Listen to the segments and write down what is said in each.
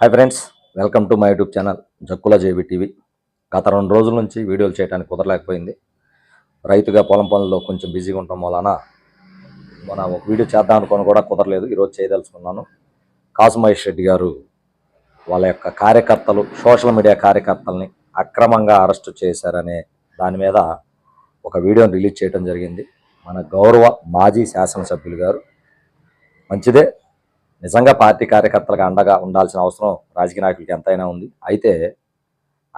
Hi friends welcome to my YouTube channel Jakkula JB TV. గత రెండు రోజుల నుంచి వీడియోలు చేయడానికి కుదరలేకపోయింది. రైతుగా పొలం పనుల్లో కొంచెం బిజీగా ఉండటం వలన మన ఒక వీడియో చేద్దాం అనుకోని కూడా కుదరలేదు. ఈరోజు చేయదలుచుకున్నాను. కాసు మహేష్ రెడ్డి గారు వాళ్ళ యొక్క కార్యకర్తలు సోషల్ మీడియా కార్యకర్తల్ని అక్రమంగా అరెస్టు చేశారనే దాని మీద ఒక వీడియోని రిలీజ్ చేయడం జరిగింది. మన గౌరవ మాజీ శాసనసభ్యులు గారు. మంచిదే నిజంగా పార్టీ కార్యకర్తలకు అండగా ఉండాల్సిన అవసరం రాజకీయ నాయకులకి ఎంతైనా ఉంది. అయితే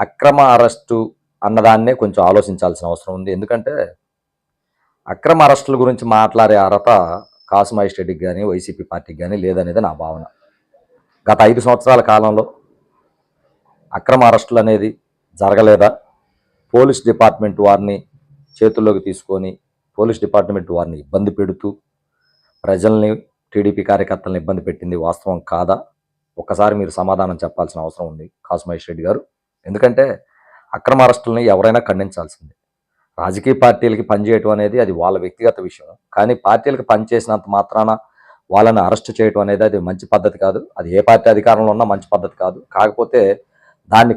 అక్రమ అరెస్టు అన్నదాన్నే కొంచెం ఆలోచించాల్సిన అవసరం ఉంది. ఎందుకంటే అక్రమ అరెస్టుల గురించి మాట్లాడే అర్హత కాసు మహేష్ కానీ వైసీపీ పార్టీకి కానీ లేదనేది నా భావన. గత ఐదు సంవత్సరాల కాలంలో అక్రమ అరెస్టులు అనేది జరగలేదా? పోలీస్ డిపార్ట్మెంట్ వారిని చేతుల్లోకి తీసుకొని పోలీస్ డిపార్ట్మెంట్ వారిని ఇబ్బంది పెడుతూ ప్రజల్ని టీడీపీ కార్యకర్తలను ఇబ్బంది పెట్టింది వాస్తవం కాదా? ఒక్కసారి మీరు సమాధానం చెప్పాల్సిన అవసరం ఉంది కాసు మహేష్ రెడ్డి గారు. ఎందుకంటే అక్రమ అరెస్టులని ఎవరైనా ఖండించాల్సిందే. రాజకీయ పార్టీలకి పనిచేయటం అనేది అది వాళ్ళ వ్యక్తిగత విషయం. కానీ పార్టీలకు పనిచేసినంత మాత్రాన వాళ్ళని అరెస్ట్ చేయటం అనేది అది మంచి పద్ధతి కాదు. అది ఏ పార్టీ అధికారంలో ఉన్నా మంచి పద్ధతి కాదు. కాకపోతే దాన్ని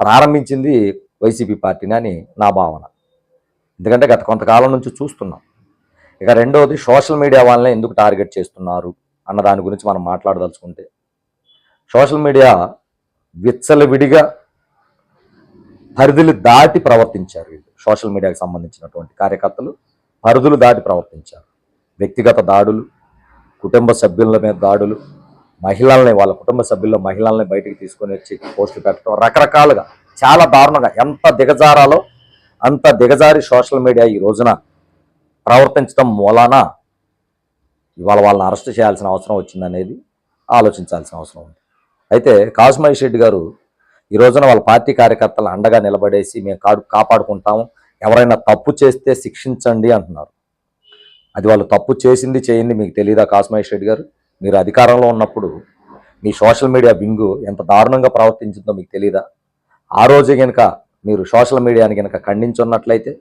ప్రారంభించింది వైసీపీ పార్టీని అని నా భావన. ఎందుకంటే గత కొంతకాలం నుంచి చూస్తున్నాం. ఇక రెండవది సోషల్ మీడియా వాళ్ళని ఎందుకు టార్గెట్ చేస్తున్నారు అన్న దాని గురించి మనం మాట్లాడదలుచుకుంటే. సోషల్ మీడియా విచ్చలవిడిగా పరిధులు దాటి ప్రవర్తించారు వీళ్ళు. సోషల్ మీడియాకి సంబంధించినటువంటి కార్యకర్తలు పరిధులు దాటి ప్రవర్తించారు. వ్యక్తిగత దాడులు కుటుంబ సభ్యుల మీద దాడులు మహిళల్ని వాళ్ళ కుటుంబ సభ్యుల్లో మహిళల్ని బయటికి తీసుకొని వచ్చి పోస్టులు పెట్టడం రకరకాలుగా చాలా దారుణంగా ఎంత దిగజారాలో అంత దిగజారి సోషల్ మీడియా ఈ రోజున ప్రవర్తించడం మూలాన ఇవాళ వాళ్ళని అరెస్ట్ చేయాల్సిన అవసరం వచ్చిందనేది ఆలోచించాల్సిన అవసరం ఉంది. అయితే కాసుమహేష్ రెడ్డి గారు ఈ రోజున వాళ్ళ పార్టీ కార్యకర్తలు అండగా నిలబడేసి మేము కాడు కాపాడుకుంటాము ఎవరైనా తప్పు చేస్తే శిక్షించండి అంటున్నారు. అది వాళ్ళు తప్పు చేసింది చేయింది మీకు తెలియదా కాసుమహేష్ రెడ్డి గారు? మీరు అధికారంలో ఉన్నప్పుడు మీ సోషల్ మీడియా వింగు ఎంత దారుణంగా ప్రవర్తించిందో మీకు తెలియదా ఆ రోజే కనుక మీరు సోషల్ మీడియాని కనుక ఖండించున్నట్లయితే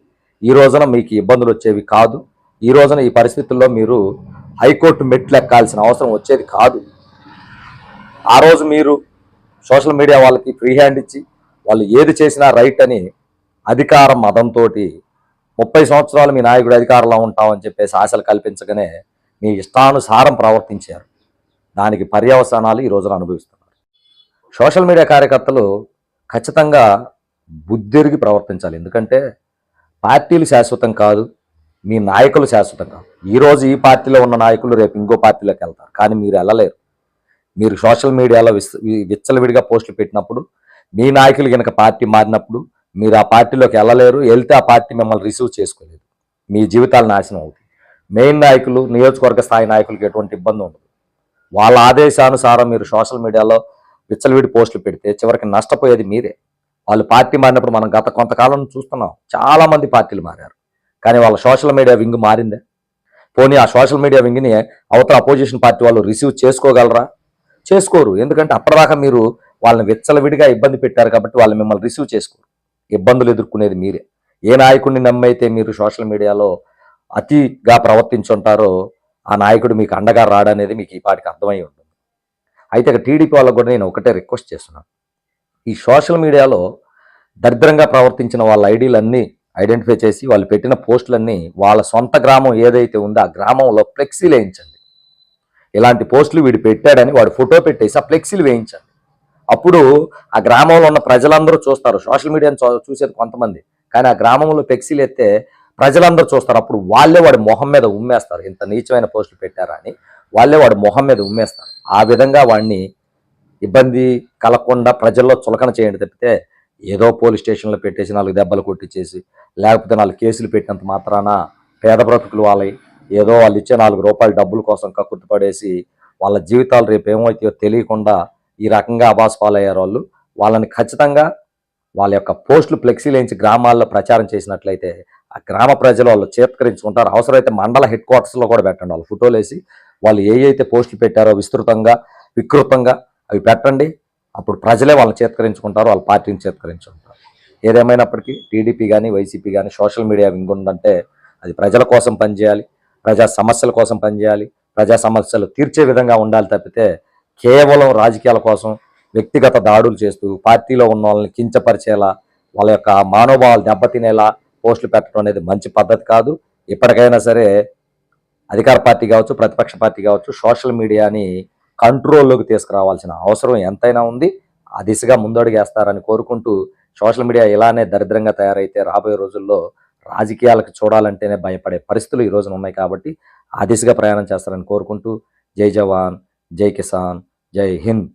ఈ రోజున మీకు ఇబ్బందులు వచ్చేవి కాదు. ఈ రోజున ఈ పరిస్థితుల్లో మీరు హైకోర్టు మెట్లు ఎక్కాల్సిన అవసరం వచ్చేది కాదు. ఆ రోజు మీరు సోషల్ మీడియా వాళ్ళకి ఫ్రీ హ్యాండ్ ఇచ్చి వాళ్ళు ఏది చేసినా రైట్ అని అధికారం మతంతో ముప్పై సంవత్సరాలు మీ నాయకుడు అధికారంలో ఉంటామని చెప్పేసి ఆశలు కల్పించగానే మీ ఇష్టానుసారం ప్రవర్తించారు. దానికి పర్యవసానాలు ఈ రోజున అనుభవిస్తున్నారు. సోషల్ మీడియా కార్యకర్తలు ఖచ్చితంగా బుద్ధిరిగి ప్రవర్తించాలి. ఎందుకంటే పార్టీలు శాశ్వతం కాదు మీ నాయకులు శాశ్వతం కాదు. ఈరోజు ఈ పార్టీలో ఉన్న నాయకులు రేపు ఇంకో పార్టీలోకి వెళ్తారు. కానీ మీరు వెళ్ళలేరు. మీరు సోషల్ మీడియాలో వి- విచ్చలవిడిగా పోస్టులు పెట్టినప్పుడు మీ నాయకులు కనుక పార్టీ మారినప్పుడు మీరు ఆ పార్టీలోకి వెళ్ళలేరు వెళ్తే ఆ పార్టీ మిమ్మల్ని రిసీవ్ చేసుకోలేదు. మీ జీవితాలు నాశనం అవుతాయి. మెయిన్ నాయకులు నియోజకవర్గ స్థాయి నాయకులకి ఎటువంటి ఇబ్బంది ఉండదు. వాళ్ళ ఆదేశానుసారం మీరు సోషల్ మీడియాలో విచ్చలవిడి పోస్టులు పెడితే చివరికి నష్టపోయేది మీరే. వాళ్ళు పార్టీ మారినప్పుడు మనం గత కొంతకాలం చూస్తున్నాం చాలామంది పార్టీలు మారారు. కానీ వాళ్ళ సోషల్ మీడియా వింగ్ మారిందే. పోనీ ఆ సోషల్ మీడియా వింగ్ని అవతల అపోజిషన్ పార్టీ వాళ్ళు రిసీవ్ చేసుకోగలరా? చేసుకోరు. ఎందుకంటే అప్పటిదాకా మీరు వాళ్ళని విచ్చలవిడిగా ఇబ్బంది పెట్టారు కాబట్టి వాళ్ళు మిమ్మల్ని రిసీవ్ చేసుకోరు. ఇబ్బందులు ఎదుర్కొనేది మీరే. ఏ నాయకుడిని నమ్మైతే మీరు సోషల్ మీడియాలో అతిగా ప్రవర్తించుంటారో ఆ నాయకుడు మీకు అండగా రాడనేది మీకు ఈ పాటికి అర్థమై ఉంటుంది. అయితే ఇక టీడీపీ వాళ్ళకు కూడా నేను ఒకటే రిక్వెస్ట్ చేస్తున్నాను. ఈ సోషల్ మీడియాలో దరిద్రంగా ప్రవర్తించిన వాళ్ళ ఐడీలన్నీ ఐడెంటిఫై చేసి వాళ్ళు పెట్టిన పోస్టులన్నీ వాళ్ళ సొంత గ్రామం ఏదైతే ఉందో ఆ గ్రామంలో ఫ్లెక్సీలు వేయించండి. ఇలాంటి పోస్టులు వీడు పెట్టాడని వాడు ఫోటో పెట్టేసి ఆ ఫ్లెక్సీలు వేయించండి. అప్పుడు ఆ గ్రామంలో ఉన్న ప్రజలందరూ చూస్తారు. సోషల్ మీడియాని చూసేది కొంతమంది. కానీ ఆ గ్రామంలో ఫ్లెక్సీలు ఎత్తే ప్రజలందరూ చూస్తారు. అప్పుడు వాళ్ళే వాడి మొహం మీద ఉమ్మేస్తారు. ఇంత నీచమైన పోస్టులు పెట్టారా అని వాళ్ళే వాడి మొహం మీద ఉమ్మేస్తారు. ఆ విధంగా వాడిని ఇబ్బంది కలగకుండా ప్రజల్లో చులకన చేయండి తప్పితే ఏదో పోలీస్ స్టేషన్లో పెట్టేసి నాలుగు దెబ్బలు కొట్టించేసి లేకపోతే నాలుగు కేసులు పెట్టినంత మాత్రాన పేద బ్రతుకులు వాళ్ళవి ఏదో వాళ్ళు ఇచ్చే నాలుగు రూపాయల డబ్బుల కోసం కక్కుర్తిపడేసి వాళ్ళ జీవితాలు రేపు ఏమవుతాయో తెలియకుండా ఈ రకంగా అబాస్ పాలయ్యారు వాళ్ళు. వాళ్ళని ఖచ్చితంగా వాళ్ళ యొక్క పోస్టులు ఫ్లెక్సీలు వేయించి గ్రామాల్లో ప్రచారం చేసినట్లయితే ఆ గ్రామ ప్రజలు వాళ్ళు చేత్కరించుకుంటారు. అవసరమైతే మండల హెడ్ క్వార్టర్స్లో కూడా పెట్టండి వాళ్ళు ఫోటోలు వేసి వాళ్ళు ఏ అయితే పోస్టులు పెట్టారో విస్తృతంగా వికృతంగా అవి పెట్టండి. అప్పుడు ప్రజలే వాళ్ళని చేత్కరించుకుంటారు వాళ్ళ పార్టీని చేత్కరించుకుంటారు. ఏదేమైనప్పటికీ టీడీపీ కానీ వైసీపీ కానీ సోషల్ మీడియా వింగ్ ఉందంటే అది ప్రజల కోసం పనిచేయాలి ప్రజా సమస్యల కోసం పనిచేయాలి ప్రజా సమస్యలు తీర్చే విధంగా ఉండాలి తప్పితే కేవలం రాజకీయాల కోసం వ్యక్తిగత దాడులు చేస్తూ పార్టీలో ఉన్న వాళ్ళని కించపరిచేలా వాళ్ళ యొక్క మానోభావాలు దెబ్బతినేలా పోస్టులు పెట్టడం అనేది మంచి పద్ధతి కాదు. ఇప్పటికైనా సరే అధికార పార్టీ కావచ్చు ప్రతిపక్ష పార్టీ కావచ్చు సోషల్ మీడియాని కంట్రోల్లోకి తీసుకురావాల్సిన అవసరం ఎంతైనా ఉంది. ఆ దిశగా ముందడుగేస్తారని కోరుకుంటూ సోషల్ మీడియా ఇలానే దరిద్రంగా తయారైతే రాబోయే రోజుల్లో రాజకీయాలకు చూడాలంటేనే భయపడే పరిస్థితులు ఈ రోజున ఉన్నాయి కాబట్టి ఆ దిశగా ప్రయాణం చేస్తారని కోరుకుంటూ జై జవాన్ జై కిసాన్ జై హింద్.